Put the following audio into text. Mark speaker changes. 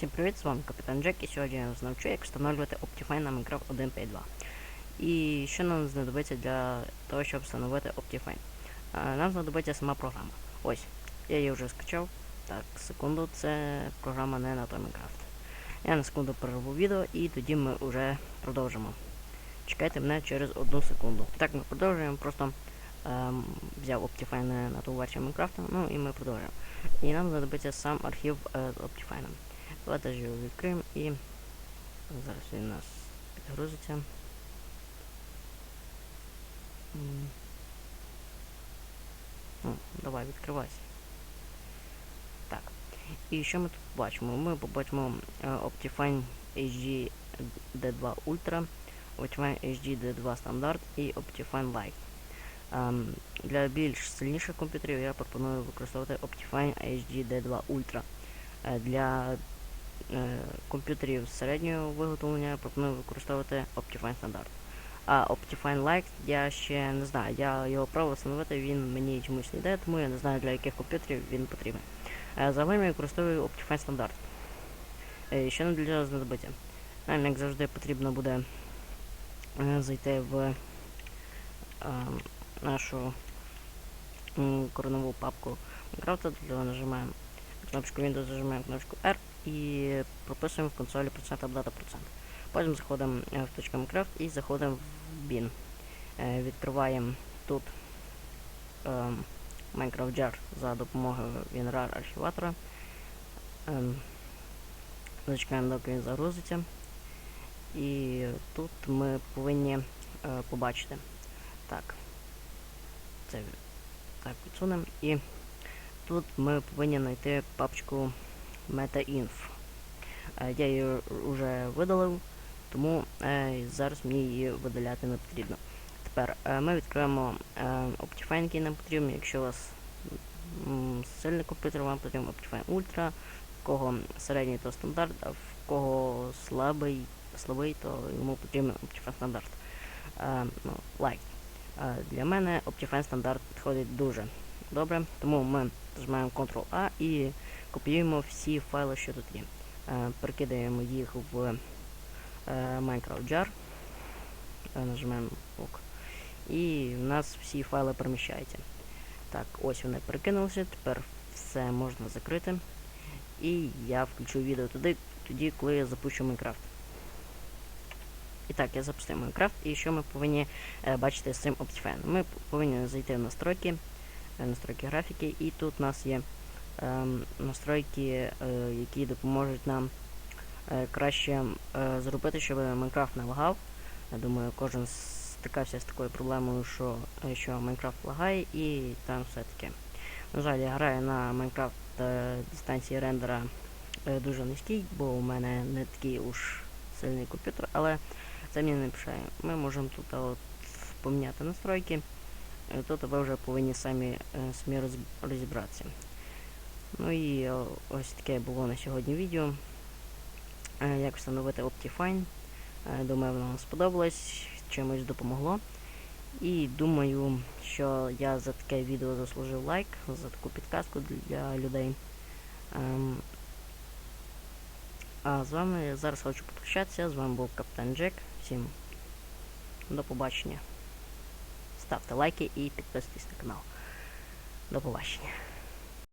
Speaker 1: Всім привіт, з вами Капітан Джек і сьогодні я вас навчу, як встановлювати Optifine на Minecraft 1.5.2. І що нам знадобиться для того, щоб встановити Optifine? Нам знадобиться сама програма. Ось, я її вже скачав. Так, секунду, це програма не на той Minecraft. Я на секунду перерву відео і тоді ми вже продовжимо. Чекайте мене через одну секунду. Так, ми продовжуємо, просто ем, взяв Optifine на ту версію Minecraft, ну і ми продовжуємо. І нам знадобиться сам архів е, Optifine. Давайте ж його відкриємо і зараз він у нас підгрузиться. Ну, давай, відкривайся. Так. І що ми тут бачимо? Ми побачимо е, Optifine HD D2 Ultra, Optifine HD D2 Standard і Optifine Lite. Ем, для більш сильніших комп'ютерів я пропоную використовувати Optifine HD D2 Ultra. Е, Для комп'ютерів середнього виготовлення пропоную використовувати Optifine Standard. А Optifine Lite я ще не знаю. Я його пробував встановити, він мені чомусь не йде, тому я не знаю для яких комп'ютерів він потрібен. Е, Загалом я використовую Optifine Standard. Е, Що нам для знадобиться? Нам, як завжди, потрібно буде е, зайти в е, нашу м, кореневу папку Minecraft, для нажимаємо кнопочку Windows, зажимаємо кнопочку R і прописуємо в консолі процент абдата процент. Потім заходимо е, в Minecraft і заходимо в bin. Е, Відкриваємо тут Minecraft Jar за допомогою WinRAR архіватора. Ем, Зачекаємо, доки він загрузиться. І тут ми повинні е, побачити. Так. Це так відсунемо. Тут ми повинні знайти папочку MetaInf. Е, Я її вже видалив, тому е, зараз мені її видаляти не потрібно. Тепер е, ми відкриємо Optifine, який нам потрібен. Якщо у вас сильний комп'ютер, вам потрібен Optifine Ultra, в кого середній, то стандарт, а в кого слабий, слабий то йому потрібен Optifine стандарт. Ну, Light. Е, Для мене Optifine стандарт підходить дуже добре, тому ми нажимаємо Ctrl-A і копіюємо всі файли, що тут є. Перекидаємо їх в е, Minecraft Jar. Е, Нажимаємо ОК. І в нас всі файли переміщаються. Так, ось вони перекинулися, тепер все можна закрити. І я включу відео туди, тоді, коли я запущу Minecraft. І так, я запустив Minecraft, і що ми повинні бачити з цим Optifine? Ми повинні зайти в настройки, настройки графіки, і тут у нас є ем, настройки, е, які допоможуть нам е, краще е, зробити, щоб Майнкрафт не лагав. Я думаю, кожен стикався з такою проблемою, що, е, що Майнкрафт лагає і там все таке. На жаль, я граю на Майнкрафт е, дистанції рендера е, дуже низький, бо у мене не такий уж сильний комп'ютер, але це мені не мішає. Ми можемо тут от, поміняти настройки. Е, Тут ви вже повинні самі, е, самі роз- розібратися. Ну і о, ось таке було на сьогодні відео. Е, Як встановити Optifine. Е, Думаю, воно вам сподобалось, чимось допомогло. І думаю, що я за таке відео заслужив лайк, за таку підказку для людей. Ем, а з вами зараз хочу попрощатися. З вами був Капітан Джек. Всім до побачення. Ставте лайки і підписуйтесь на канал. До побачення.